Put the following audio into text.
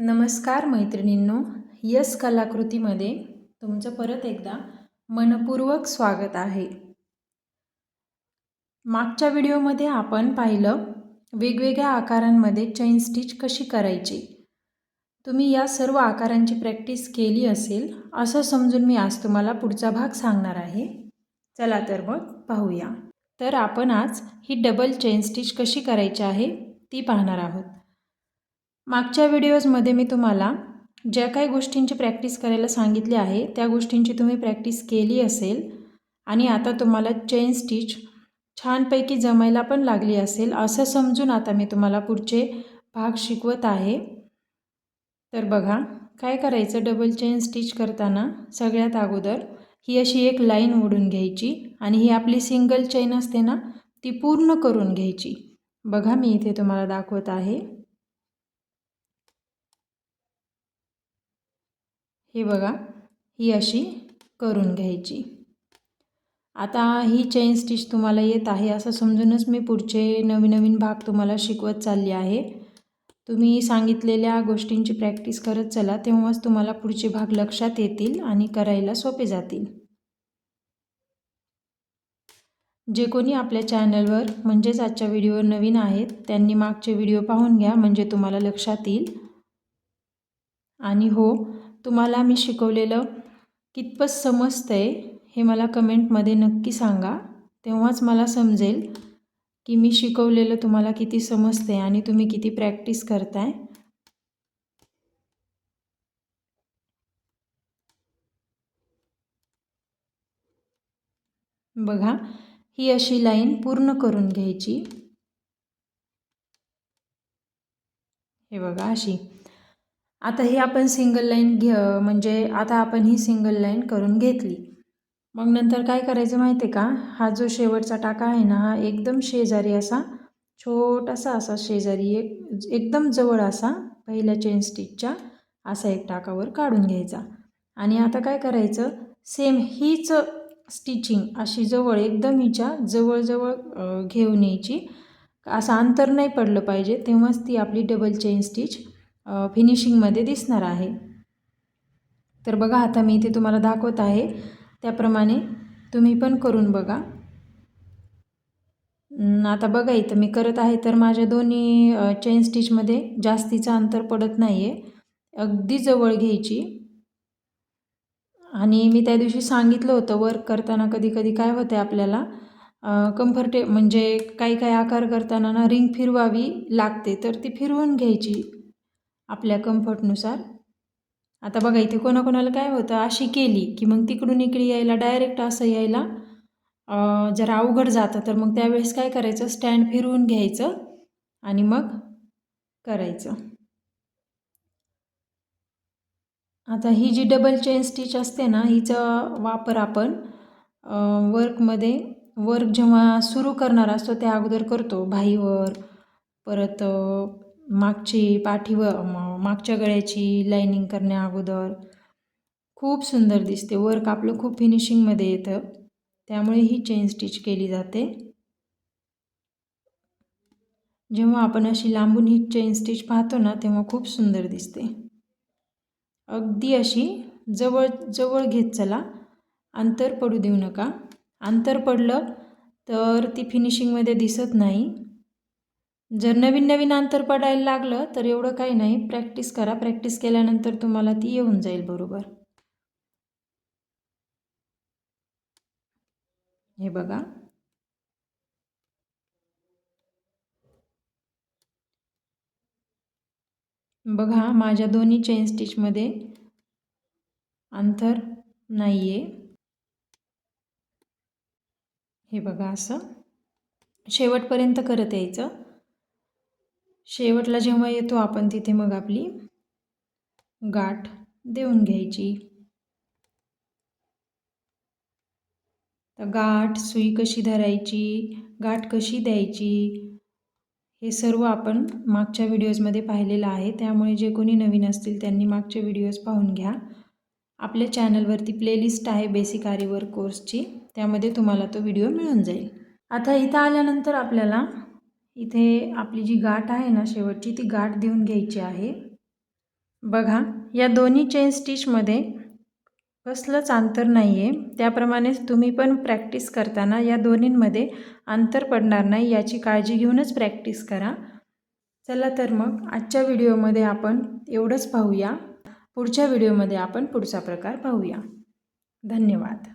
नमस्कार मैत्रिणींनो यस कलाकृतीमध्ये तुमचं परत एकदा मनपूर्वक स्वागत आहे. मागच्या व्हिडिओमध्ये आपण पाहिलं वेगवेगळ्या आकारांमध्ये चैन स्टिच कशी करायची. तुम्ही या सर्व आकारांची प्रॅक्टिस केली असेल असं समजून मी आज तुम्हाला पुढचा भाग सांगणार आहे. चला तर मग पाहूया. तर आपण आज ही डबल चेन स्टिच कशी करायची आहे ती पाहणार आहोत. मागच्या व्हिडिओजमध्ये मी तुम्हाला ज्या काही गोष्टींची प्रॅक्टिस करायला सांगितली आहे त्या गोष्टींची तुम्ही प्रॅक्टिस केली असेल आणि आता तुम्हाला चेन स्टिच छानपैकी जमायला पण लागली असेल असं समजून आता मी तुम्हाला पुढचे भाग शिकवत आहे. तर बघा काय करायचं? डबल चेन स्टिच करताना सगळ्यात अगोदर ही अशी एक लाईन ओढून घ्यायची आणि ही आपली सिंगल चेन असते ना ती पूर्ण करून घ्यायची. बघा मी इथे तुम्हाला दाखवत आहे. हे बघा ही अशी करून घ्यायची. आता ही चेन स्टिच तुम्हाला येत आहे असं समजूनच मी पुढचे नवीन नवीन भाग तुम्हाला शिकवत चालले आहे. तुम्ही सांगितलेल्या गोष्टींची प्रॅक्टिस करत चला तेव्हाच तुम्हाला पुढचे भाग लक्षात येतील आणि करायला सोपे जातील. जे कोणी आपल्या चॅनलवर म्हणजेच आजच्या व्हिडिओवर नवीन आहेत त्यांनी मागचे व्हिडिओ पाहून घ्या म्हणजे तुम्हाला लक्षात येईल. आणि हो तुम्हाला मी शिकवलेलं कितपत समजतं आहे हे मला कमेंटमध्ये नक्की सांगा. तेव्हाच मला समजेल की मी शिकवलेलं तुम्हाला किती समजतं आहे आणि तुम्ही किती प्रॅक्टिस करताय. बघा ही अशी लाईन पूर्ण करून घ्यायची. हे बघा अशी. आता ही आपण सिंगल लाईन घे म्हणजे आता आपण ही सिंगल लाईन करून घेतली. मग नंतर काय करायचं माहिती आहे का? हा जो शेवटचा टाका आहे ना हा एकदम शेजारी असा छोटासा असा शेजारी एक एकदम जवळ असा पहिल्या चेन स्टिचच्या असा एक टाकावर काढून घ्यायचा. आणि आता काय करायचं? सेम हीच स्टिचिंग अशी जवळ एकदम हिच्या जवळजवळ घेऊन यायची. असं अंतर नाही पडलं पाहिजे तेव्हाच ती आपली डबल चेन स्टिच फिनिशिंगमध्ये दिसणार आहे. तर बघा आता मी इथे तुम्हाला दाखवत आहे. त्याप्रमाणे तुम्ही पण करून बघा. आता बघा इथं मी करत आहे तर माझ्या दोन्ही चेन स्टिचमध्ये जास्तीचं अंतर पडत नाही आहे अगदी जवळ घ्यायची. आणि मी त्या दिवशी सांगितलं होतं वर्क करताना कधी कधी काय होते आपल्याला कम्फर्टे म्हणजे काही काही आकार करताना ना रिंग फिरवावी लागते तर ती फिरवून घ्यायची. आपल्या कम्फर्टनुसार आता बघा इथे कोणाकोणाला काय होतं? अशी केली की मग तिकडून इकडे यायला डायरेक्ट असं यायला जरा अवघड जातं. तर मग त्यावेळेस काय करायचं? स्टँड फिरवून घ्यायचं आणि मग करायचं. आता ही जी डबल चेन स्टिच असते ना हिचा वापर आपण वर्कमध्ये वर्क जेव्हा सुरू करणार असतो त्या अगोदर करतो. भाईवर परत मागची पाठीवर मागच्या गळ्याची लाईनिंग करण्या अगोदर खूप सुंदर दिसते. वर्क आपलं खूप फिनिशिंगमध्ये येतं. त्यामुळे ही चेन स्टिच केली जाते. जेव्हा आपण अशी लांबून ही चेन स्टिच पाहतो ना तेव्हा खूप सुंदर दिसते. अगदी अशी जवळ जवळ घेत चला. अंतर पडू देऊ नका. अंतर पडलं तर ती फिनिशिंगमध्ये दिसत नाही. जर नवीन नवीन अंतर पडायला लागलं तर एवढं काही नाही. प्रॅक्टिस करा. प्रॅक्टिस केल्यानंतर तुम्हाला ती येऊन जाईल बरोबर. हे बघा. बघा माझ्या दोन्ही चेन स्टिचमध्ये अंतर नाही आहे हे बघा असं. शेवटपर्यंत करत यायचं. शेवटला जेव्हा येतो आपण तिथे मग आपली गाठ देऊन घ्यायची. तर गाठ सुई कशी धरायची गाठ कशी द्यायची हे सर्व आपण मागच्या व्हिडिओजमध्ये पाहिलेलं आहे. त्यामुळे जे कोणी नवीन असतील त्यांनी मागचे व्हिडिओज पाहून घ्या. आपल्या चॅनलवरती प्लेलिस्ट आहे बेसिक आरीवर कोर्सची. त्यामध्ये तुम्हाला तो व्हिडिओ मिळून जाईल. आता इथं आल्यानंतर आपल्याला इथे आपली जी गाठ आहे ना शेवटची ती गाठ देऊन घ्यायची आहे. बघा या दोन्ही चेन स्टिचमध्ये कसलंच अंतर नाही आहे त्याप्रमाणेच तुम्ही पण प्रॅक्टिस करताना या दोन्हींमध्ये अंतर पडणार नाही याची काळजी घेऊनच प्रॅक्टिस करा. चला तर मग आजच्या व्हिडिओमध्ये आपण एवढंच पाहूया. पुढच्या व्हिडिओमध्ये आपण पुढचा प्रकार पाहूया. धन्यवाद.